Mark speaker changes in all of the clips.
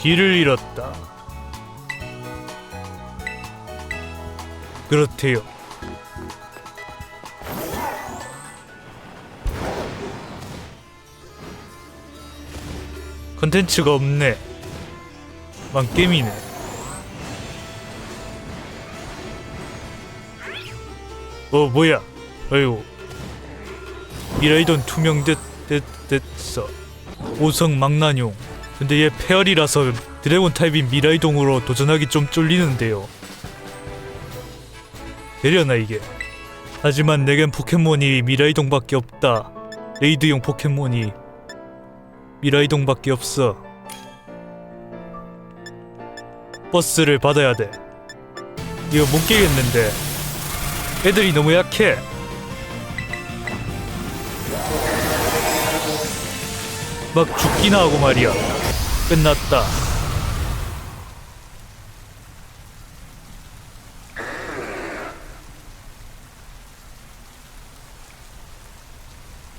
Speaker 1: 길을 잃었다. 그렇대요. 컨텐츠가 없네. 망게임이네. 어 뭐야? 어이구. 미라이돈 투명 됐, 됐, 됐어. 오성 망나뇽. 근데 얘 페어리라서 드래곤 타입인 미라이동으로 도전하기 좀 쫄리는데요. 되려나 이게? 하지만 내겐 포켓몬이 미라이동밖에 없다. 레이드용 포켓몬이 미라이동밖에 없어. 버스를 받아야 돼. 이거 못 깨겠는데. 애들이 너무 약해. 막 죽기나 하고 말이야. 끝났다.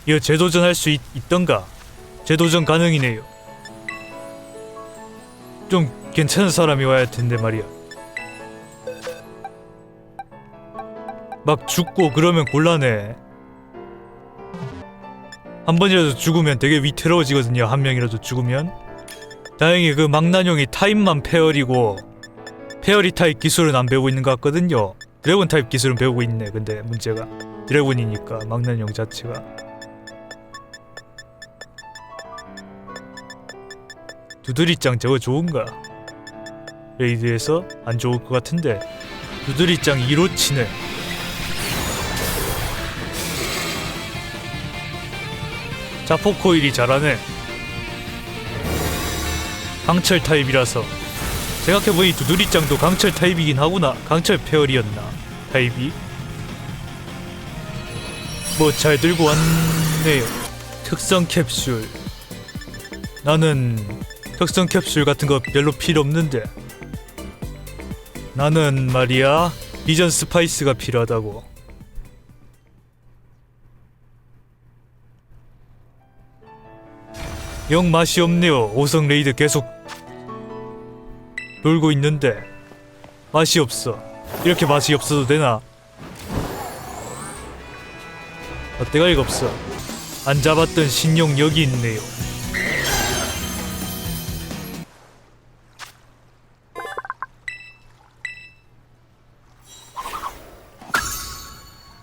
Speaker 1: 이거 재도전할 수 있, 있던가? 재도전 가능이네요. 좀 괜찮은 사람이 와야 할 텐데 말이야. 막 죽고 그러면 곤란해. 한 번이라도 죽으면 되게 위태로워지거든요. 한 명이라도 죽으면. 다행히 그 망나뇽이 타입만 페어리고 페어리 타입 기술은 안 배우고 있는 것 같거든요. 드래곤 타입 기술은 배우고 있네. 근데 문제가 드래곤이니까 망나뇽 자체가. 두드리짱 저거 좋은가? 레이드에서 안 좋을 것 같은데 두드리짱 2로 치네. 자포코일이 잘하네. 강철 타입이라서 생각해보니 두드리짱도 강철 타입이긴 하구나. 강철 페어리였나 타입이? 뭐 잘 들고 왔네요. 특성 캡슐. 나는 특성 캡슐 같은 거 별로 필요 없는데. 나는 말이야 비전 스파이스가 필요하다고. 영 맛이 없네요. 오성 레이드 계속 놀고 있는데 맛이 없어. 이렇게 맛이 없어도 되나? 어때가 없어. 안 잡았던 신용 여기 있네요.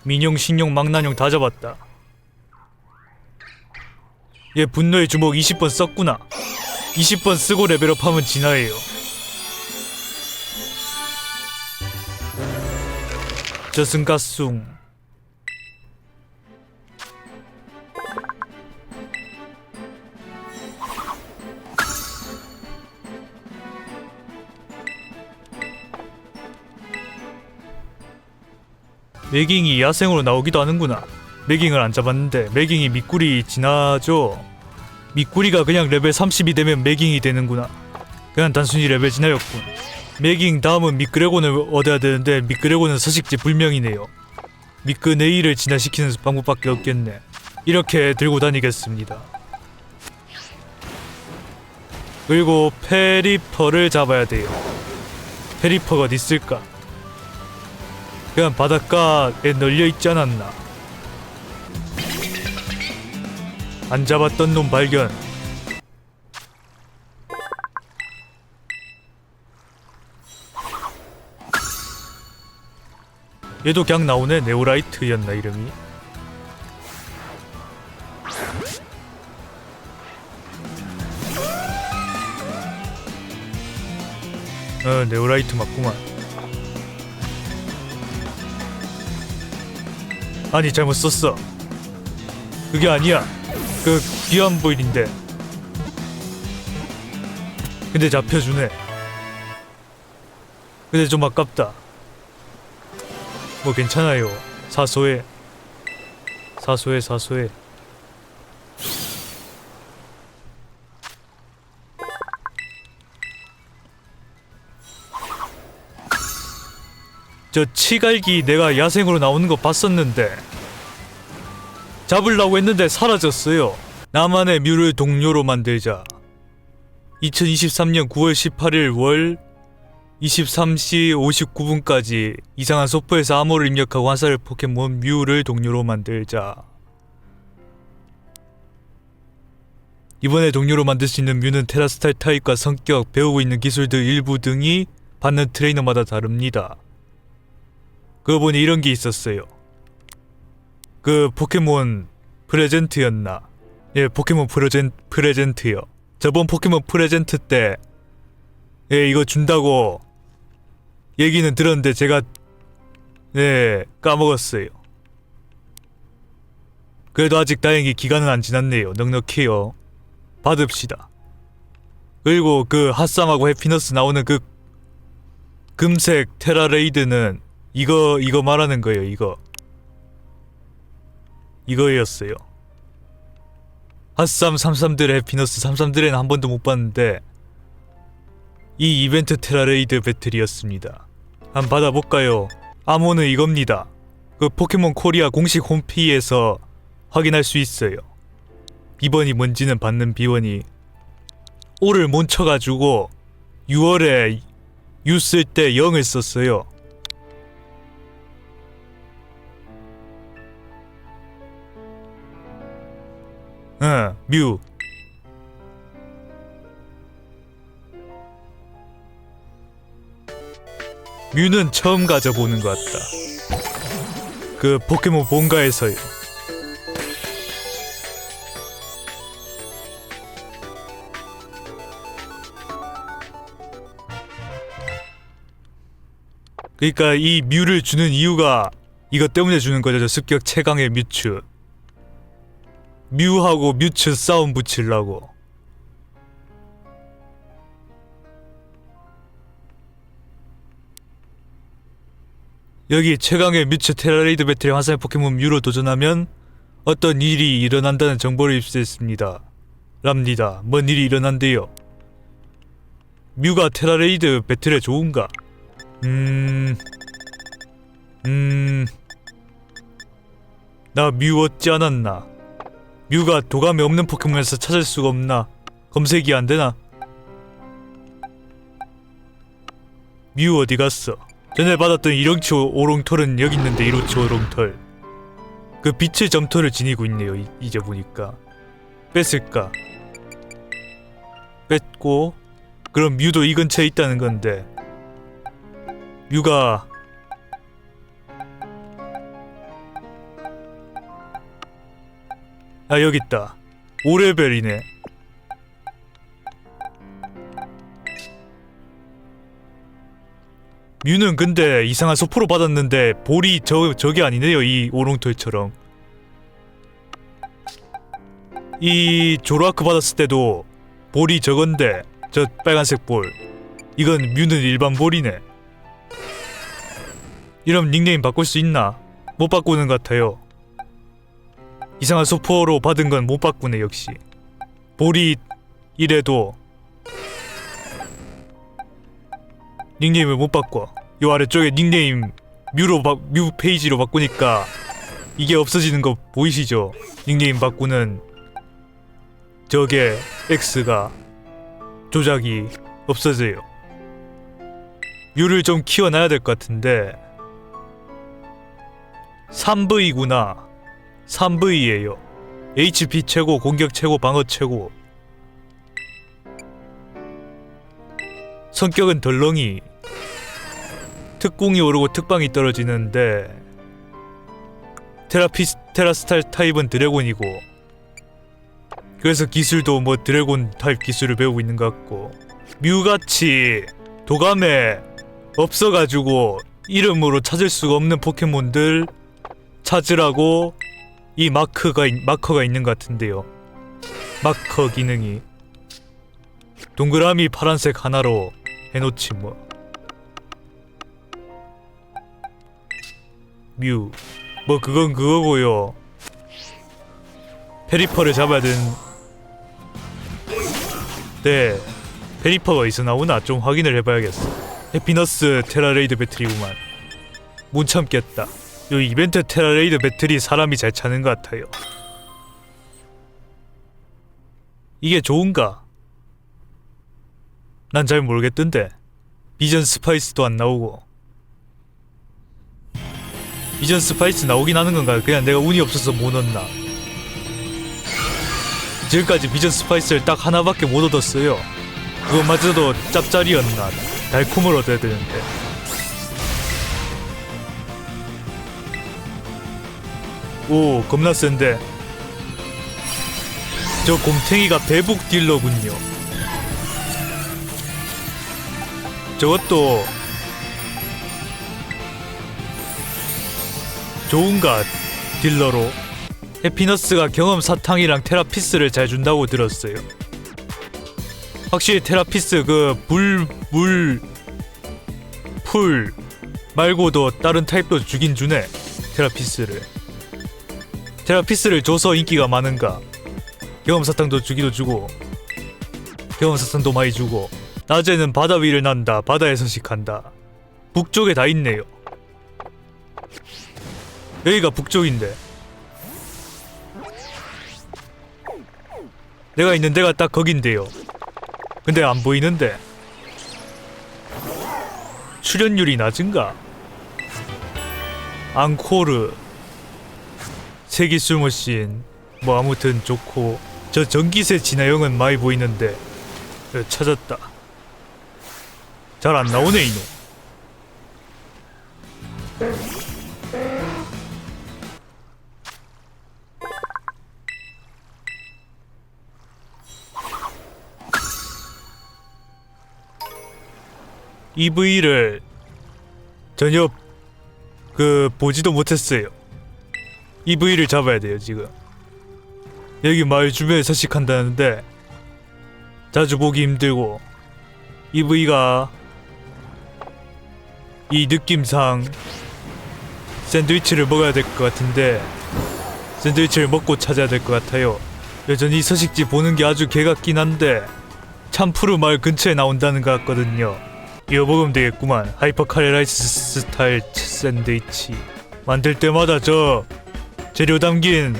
Speaker 1: 민용, 신용, 망나뇽 다 잡았다. 얘 분노의 주먹 20번 썼구나. 20번 쓰고 레벨업하면 진화해요. 저승가숭 매깅이 야생으로 나오기도 하는구나. 매깅을 안 잡았는데 매깅이 밑구리 지나죠. 밑구리가 그냥 레벨 30이 되면 매깅이 되는구나. 그냥 단순히 레벨 지나였군. 매깅 다음은 미끄레곤을 얻어야 되는데 미끄레곤은 서식지 불명이네요. 미끄네이를 진화시키는 방법밖에 없겠네. 이렇게 들고 다니겠습니다. 그리고 페리퍼를 잡아야 돼요. 페리퍼가 어디 있을까? 그냥 바닷가에 널려 있지 않았나? 안 잡았던 놈 발견. 얘도 그냥 나오네. 네오라이트였나 이름이? 어 네오라이트 맞구만. 아니 잘못 썼어. 그게 아니야. 그 귀한 보일인데. 근데 잡혀주네. 근데 좀 아깝다 뭐 괜찮아요. 사소해. 사소해 사소해. 저 치갈기 내가 야생으로 나오는 거 봤었는데 잡으려고 했는데 사라졌어요. 나만의 뮤를 동료로 만들자. 2023년 9월 18일 월 23시 59분까지 이상한 소프트에서 암호를 입력하고 환사를 포켓몬 뮤를 동료로 만들자. 이번에 동료로 만들 수 있는 뮤는 테라스탈 타입과 성격, 배우고 있는 기술들 일부 등이 받는 트레이너마다 다릅니다. 그거 보니 이런 게 있었어요. 그 포켓몬 프레젠트였나? 예, 포켓몬 프레젠, 프레젠트요. 저번 포켓몬 프레젠트 때, 예, 이거 준다고 얘기는 들었는데 제가, 네, 까먹었어요. 그래도 아직 다행히 기간은 안 지났네요. 넉넉해요. 받읍시다. 그리고 그 핫삼하고 해피너스 나오는 그 금색 테라레이드는 이거 이거 말하는 거예요. 이거 이거였어요. 핫삼 33들의 해피너스 33들에는 한 번도 못 봤는데 이 이벤트 테라레이드 배틀이었습니다. 한번 받아볼까요? 암호는 이겁니다. 그 포켓몬 코리아 공식 홈페이지에서 확인할 수 있어요. 비번이 뭔지는 받는 비번이 오를 못 쳐가지고 6월에 U 쓸때 0을 썼어요. 응, 뮤. 뮤는 처음 가져보는 것 같다. 그 포켓몬 본가에서요. 그러니까 이 뮤를 주는 이유가 이것 때문에 주는 거죠. 저 습격 최강의 뮤츠. 뮤하고 뮤츠 싸움 붙이려고. 여기 최강의 뮤츠 테라레이드 배틀의 화살 포켓몬 뮤로 도전하면 어떤 일이 일어난다는 정보를 입수했습니다. 랍니다. 뭔 일이 일어난대요? 뮤가 테라레이드 배틀에 좋은가? 음... 음... 나 뮤 얻지 않았나? 뮤가 도감이 없는 포켓몬에서 찾을 수가 없나? 검색이 안 되나? 뮤 어디 갔어? 전에 받았던 이렁초 오롱털은 여기 있는데 이로치 오롱털. 그 빛의 점토를 지니고 있네요 이, 이제 보니까. 뺐을까? 뺐고 그럼 뮤도 이 근처에 있다는 건데. 뮤가 아 여기 있다. 5레벨이네 뮤는 근데 이상한 소포로 받았는데 볼이 저 저게 아니네요 이 오롱털처럼 이 조로아크 받았을 때도 볼이 저건데 저 빨간색 볼 이건 뮤는 일반 볼이네 이런 닉네임 바꿀 수 있나? 못 바꾸는 것 같아요. 이상한 소포로 받은 건 못 바꾸네 역시. 볼이 이래도 닉네임을 못 바꿔. 요 아래쪽에 닉네임 뮤로 바, 뮤 페이지로 바꾸니까 이게 없어지는 거 보이시죠? 닉네임 바꾸는 저게 X가 조작이 없어져요. 뮤를 좀 키워놔야 될 것 같은데 3V구나. 3V예요. HP 최고, 공격 최고, 방어 최고. 성격은 덜렁이. 특공이 오르고 특방이 떨어지는데 테라피스 테라스탈 타입은 드래곤이고 그래서 기술도 뭐 드래곤 타입 기술을 배우고 있는 것 같고 뮤같이 도감에 없어가지고 이름으로 찾을 수가 없는 포켓몬들 찾으라고 이 마크가 있- 마커가 있는 것 같은데요. 마커 기능이 동그라미 파란색 하나로 해놓지 뭐. 뮤. 뭐 그건 그거고요. 페리퍼를 잡아야 되는. 네. 페리퍼가 어디서 나오나 좀 확인을 해봐야겠어. 해피너스 테라레이드 배틀이구만. 못 참겠다. 요 이벤트 테라레이드 배틀이 사람이 잘 차는 것 같아요. 이게 좋은가? 난 잘 모르겠던데. 비전 스파이스도 안 나오고. 비전 스파이스 나오긴 하는 건가? 그냥 내가 운이 없어서 못 얻나? 지금까지 비전 스파이스를 딱 하나밖에 못 얻었어요. 그것마저도 짭짤이었나? 달콤을 얻어야 되는데. 오, 겁나 센데. 저 곰탱이가 배북 딜러군요. 저것도 좋은가 딜러로 해피너스가 경험 사탕이랑 테라피스를 잘 준다고 들었어요. 확실히 테라피스 그 불, 물, 풀 말고도 다른 타입도 주긴 주네. 테라피스를. 테라피스를 줘서 인기가 많은가? 경험 사탕도 주기도 주고 경험 사탕도 많이 주고 낮에는 바다 위를 난다. 바다에 서식한다. 북쪽에 다 있네요. 여기가 북쪽인데. 내가 있는 데가 딱 거긴데요. 근데 안 보이는데. 출연율이 낮은가? 앙코르 세기 술머신 뭐 아무튼 좋고 저 전기세 진화형은 많이 보이는데 어, 찾았다. 잘 안 나오네 이놈. EV를 전혀 그 보지도 못했어요. EV를 잡아야 돼요 지금. 여기 마을 주변에 서식한다는데 자주 보기 힘들고 EV가 이 느낌상 샌드위치를 먹어야 될 것 같은데 샌드위치를 먹고 찾아야 될 것 같아요. 여전히 서식지 보는 게 아주 개 같긴 한데 참푸르 마을 근처에 나온다는 것 같거든요. 먹으면 되겠구만. 하이퍼 카레라이스 스타일 샌드위치 만들 때마다 저 재료 담긴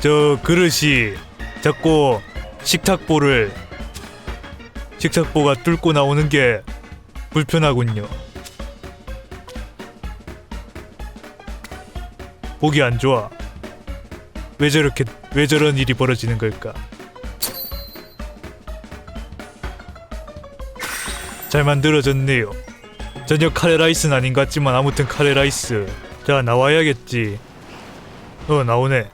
Speaker 1: 저 그릇이 자꾸 식탁보를 식탁보가 뚫고 나오는 게 불편하군요. 보기 안 좋아. 왜 저렇게 왜 저런 일이 벌어지는 걸까? 잘 만들어졌네요. 전혀 카레라이스는 아닌 것 같지만 아무튼 카레라이스. 자 나와야겠지. 어 나오네.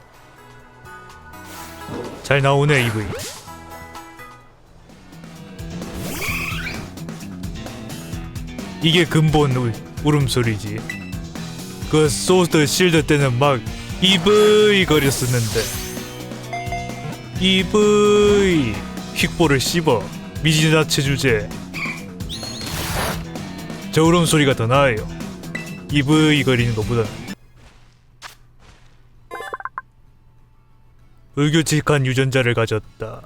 Speaker 1: 잘 나오네 EV. 이게 근본 울, 울음소리지. 그 소드 실드 때는 막 EV 거렸었는데 EV 휙보를 씹어 미지자체 주제 저 울음소리가 더 나아요. EV 거리는 것보다. 불규칙한 유전자를 가졌다.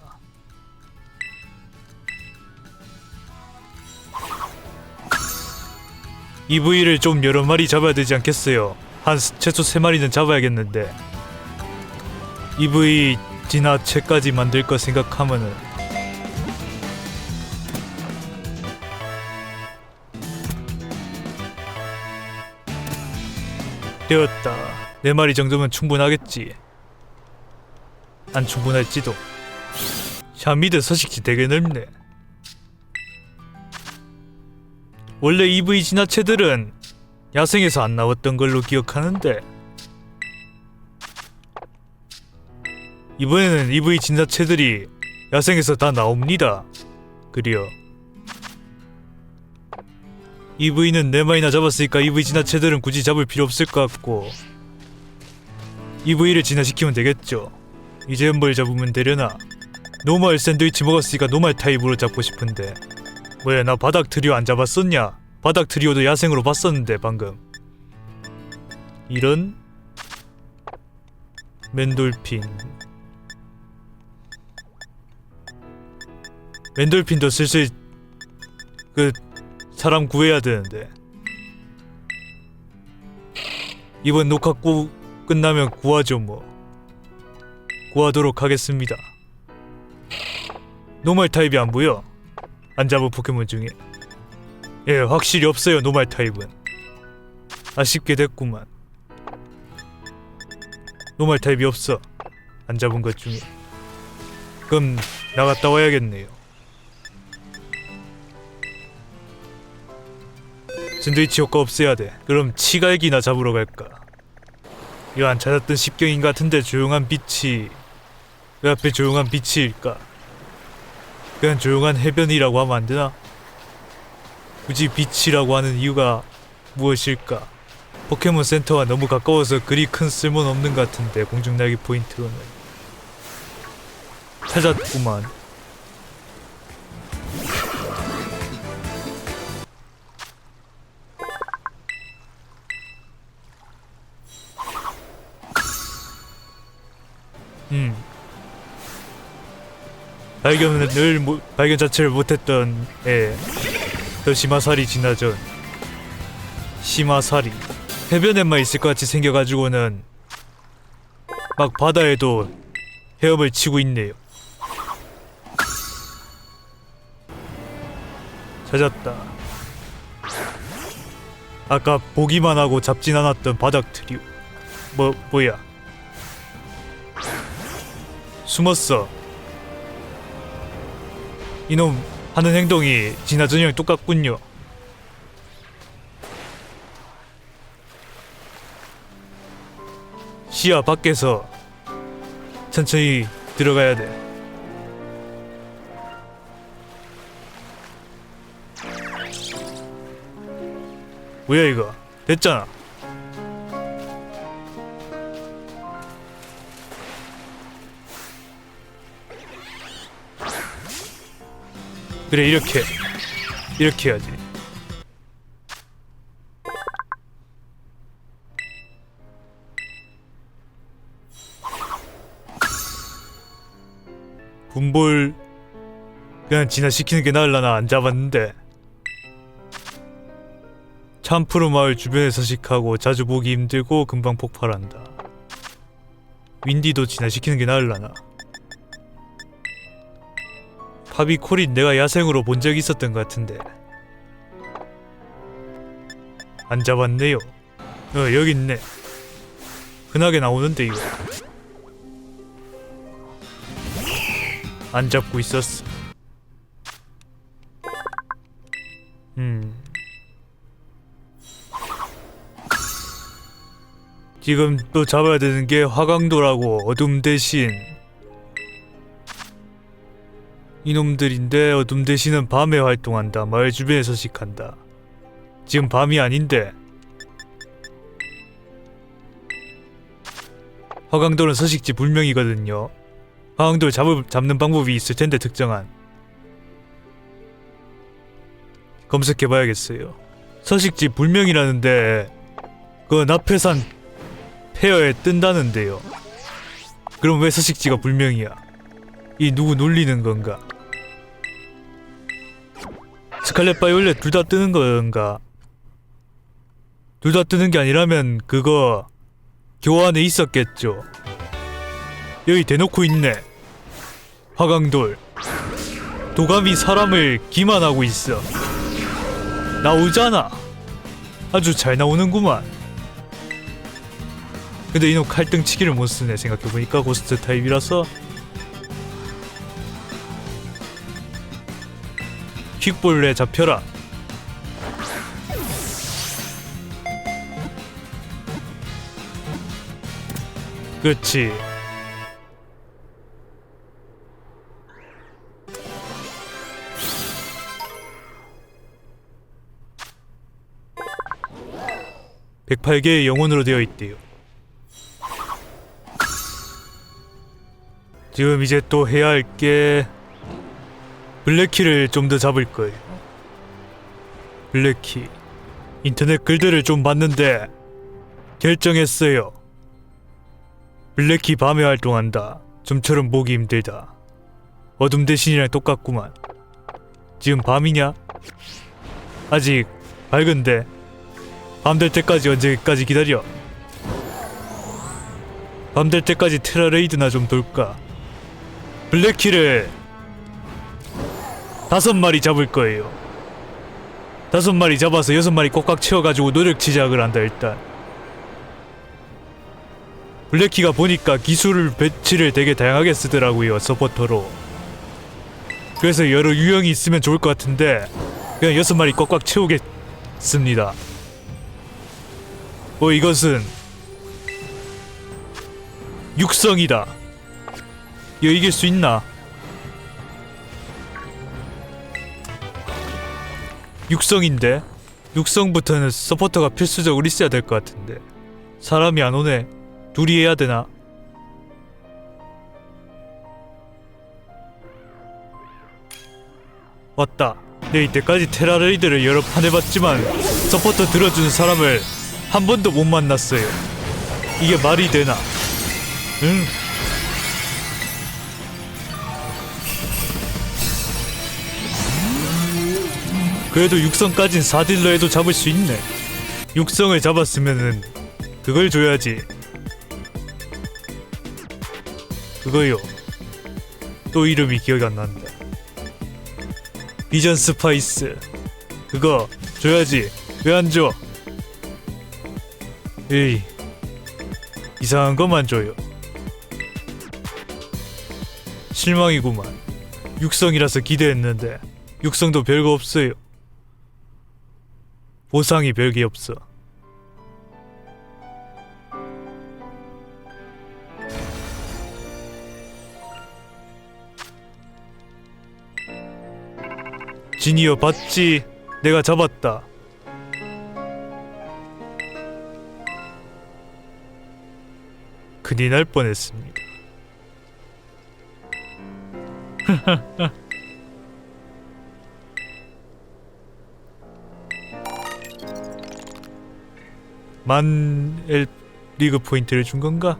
Speaker 1: EV를 좀 여러 마리 잡아야 되지 않겠어요? 한 스- 최소 세 마리는 잡아야겠는데. EV 진화체까지 만들 거 생각하면은 되었다. 네 마리 정도면 충분하겠지. 안 충분할지도. 샤미드 서식지 되게 넓네. 원래 EV 진화체들은 야생에서 안 나왔던 걸로 기억하는데 이번에는 EV 진화체들이 야생에서 다 나옵니다. 그리요. EV는 네 마리나 잡았으니까 EV 진화체들은 굳이 잡을 필요 없을 것 같고 EV를 진화시키면 되겠죠. 이제 뭘 잡으면 되려나? 노멀 샌드위치 먹었으니까 노멀 타입으로 잡고 싶은데 뭐야 나 바닥 트리오 안 잡았었냐? 바닥 트리오도 야생으로 봤었는데 방금 이런 맨돌핀 맨돌핀도 슬슬 그 사람 구해야 되는데. 이번 녹화 꾸, 끝나면 구하죠 뭐. 구하도록 하겠습니다. 노멀 타입이 안 보여? 안 잡은 포켓몬 중에. 예 확실히 없어요 노말 타입은. 아쉽게 됐구만. 노말 타입이 없어 안 잡은 것 중에. 그럼 나갔다 와야겠네요 샌드위치 효과 없애야 돼. 그럼 치갈기나 잡으러 갈까? 이거 안 찾았던 십경인 같은데 조용한 빛이 왜 앞에 조용한 빛일까? 그냥 조용한 해변이라고 하면 안 되나? 굳이 빛이라고 하는 이유가 무엇일까? 포켓몬 센터와 너무 가까워서 그리 큰 쓸모는 없는 것 같은데 공중날개 포인트로는. 찾았구만 발견은 늘 모, 발견 자체를 못했던 애. 더 심화살이 지나전. 심화살이 해변에만 있을 것 같이 생겨가지고는 막 바다에도 헤엄을 치고 있네요. 찾았다. 아까 보기만 하고 잡진 않았던 바닥 트리오. 뭐 뭐야? 숨었어. 이놈 하는 행동이 진화 전이랑 똑같군요. 시야 밖에서 천천히 들어가야 돼. 뭐야 이거? 됐잖아. 그래 이렇게. 이렇게 해야지. 군볼 그냥 진화시키는 게 나을라나 안 잡았는데. 참프로 마을 주변에 서식하고 자주 보기 힘들고 금방 폭발한다. 윈디도 진화시키는 게 나을라나 파비콜인 내가 야생으로 본 적이 있었던 것 같은데. 안 잡았네요. 어 여기 있네. 흔하게 나오는데 이거. 안 잡고 있었어. 음. 지금 또 잡아야 되는 게 화강도라고 어둠 대신 이놈들인데 어둠 대신은 밤에 활동한다. 마을 주변에 서식한다. 지금 밤이 아닌데. 화강도는 서식지 불명이거든요. 화강도를 잡을, 잡는 방법이 있을 텐데 특정한. 검색해봐야겠어요. 서식지 불명이라는데 그 나페산 페어에 뜬다는데요. 그럼 왜 서식지가 불명이야? 이 누구 놀리는 건가? 스칼렛 바이올렛 둘 다 뜨는 건가? 둘 다 뜨는 게 아니라면 그거 교환에 있었겠죠. 여기 대놓고 있네. 화강돌. 도감이 사람을 기만하고 있어. 나오잖아. 아주 잘 나오는구만. 근데 이놈 칼등치기를 못 쓰네 생각해보니까 고스트 타입이라서 퀵볼에 잡혀라. 그렇지. (108개의) 영혼으로 되어 있대요 지금 이제 또 해야 할 게 블랙키를 좀 더 잡을 거예요. 블랙키. 인터넷 글들을 좀 봤는데 결정했어요. 블랙키 밤에 활동한다. 좀처럼 보기 힘들다. 어둠 대신이랑 똑같구만. 지금 밤이냐? 아직 밝은데 밤 될 때까지 언제까지 기다려? 밤 될 때까지 테라레이드나 좀 돌까? 블랙키를 다섯 마리 잡을 거예요. 다섯 마리 잡아서 여섯 마리 꼭꽉 채워가지고 노력 시작을 한다 일단. 블랙키가 보니까 기술 배치를 되게 다양하게 쓰더라고요 서포터로. 그래서 여러 유형이 있으면 좋을 것 같은데 그냥 여섯 마리 꽉꽉 채우겠습니다. 뭐 이것은 육성이다. 이거 이길 수 있나? 육성인데 육성부터는 서포터가 필수적으로 있어야 될 것 같은데 사람이 안 오네. 둘이 해야 되나? 왔다. 내 이때까지 테라레이드를 여러 판 해봤지만 서포터 들어주는 사람을 한 번도 못 만났어요. 이게 말이 되나? 응. 그래도 육성까진 4딜러 해도 잡을 수 있네. 육성을 잡았으면은 그걸 줘야지. 그거요. 또 이름이 기억이 안 난다. 비전 스파이스. 그거 줘야지. 왜 안 줘? 에이. 이상한 것만 줘요. 실망이구만. 육성이라서 기대했는데 육성도 별거 없어요. 보상이 별게 없어. 지니어 봤지? 내가 잡았다. 큰일 날 뻔했습니다. 만 엘, 리그 포인트를 준 건가?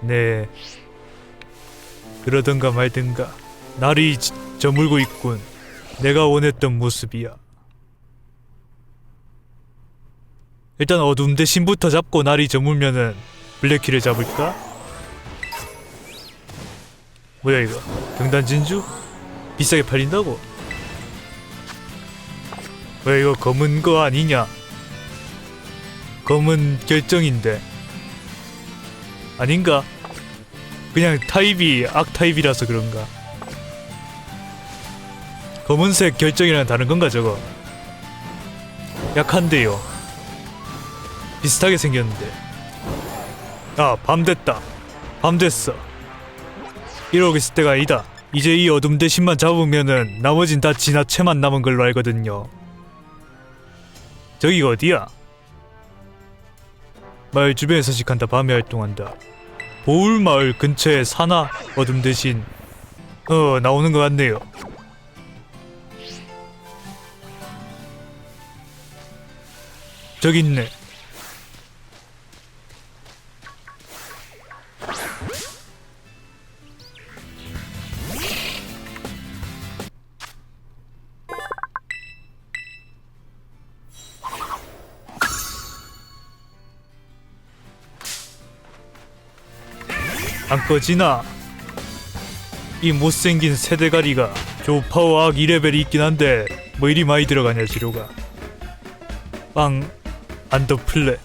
Speaker 1: 네. 그러던가 말든가 지- 저물고 있군. 내가 원했던 모습이야. 일단 어둠 대신부터 잡고 날이 저물면은 블랙키를 잡을까? 뭐야 이거? 경단 진주? 비싸게 팔린다고? 왜 이거 검은 거 아니냐? 검은 결정인데 아닌가? 그냥 타입이 악타입이라서 그런가? 검은색 결정이랑 다른 건가 저거? 약한데요. 비슷하게 생겼는데. 아, 밤 됐다. 밤 됐어. 이러고 있을 때가 아니다. 이제 이 어둠 대신만 잡으면은 나머진 다 지나채만 남은 걸로 알거든요. 저기가 어디야? 마을 주변에 서식한다. 밤에 활동한다. 보울 마을 근처에 사나 어둠 대신 어 나오는 것 같네요. 저기 있네. 안 꺼지나? 이 못생긴 새대가리가 조파워악 2레벨이 있긴 한데 뭐 이리 많이 들어가냐 지료가. 빵 안더플레.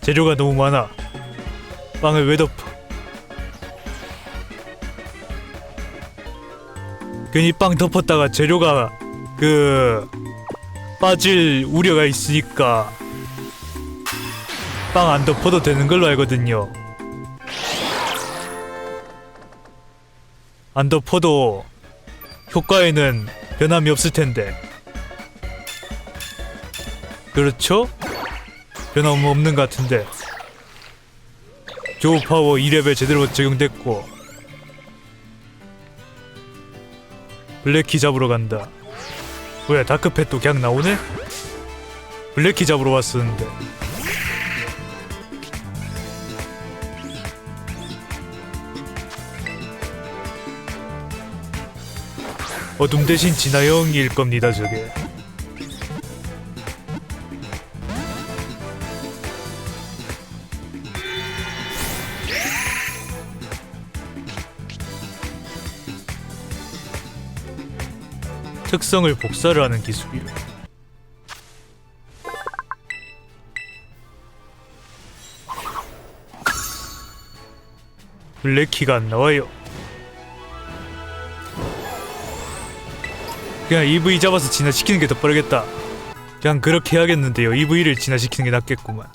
Speaker 1: 재료가 너무 많아. 빵을 왜 덮어? 괜히 빵 덮었다가 재료가 그 빠질 우려가 있으니까 빵 안 덮어도 되는 걸로 알거든요. 안 덮어도 효과에는 변함이 없을 텐데. 그렇죠? 변함 없는 것 같은데. 조우 파워 2레벨 제대로 적용됐고. 블랙키 잡으러 간다. 왜 다크펫도 그냥 나오네? 블랙키 잡으러 왔었는데 어둠 대신 진화형일 겁니다 저게 특성을 복사를 하는 기술이요 블랙키가 안 나와요 그냥 EV 잡아서 진화시키는 게 더 빠르겠다. 그냥 그렇게 해야겠는데요. EV를 진화시키는 게 낫겠구만.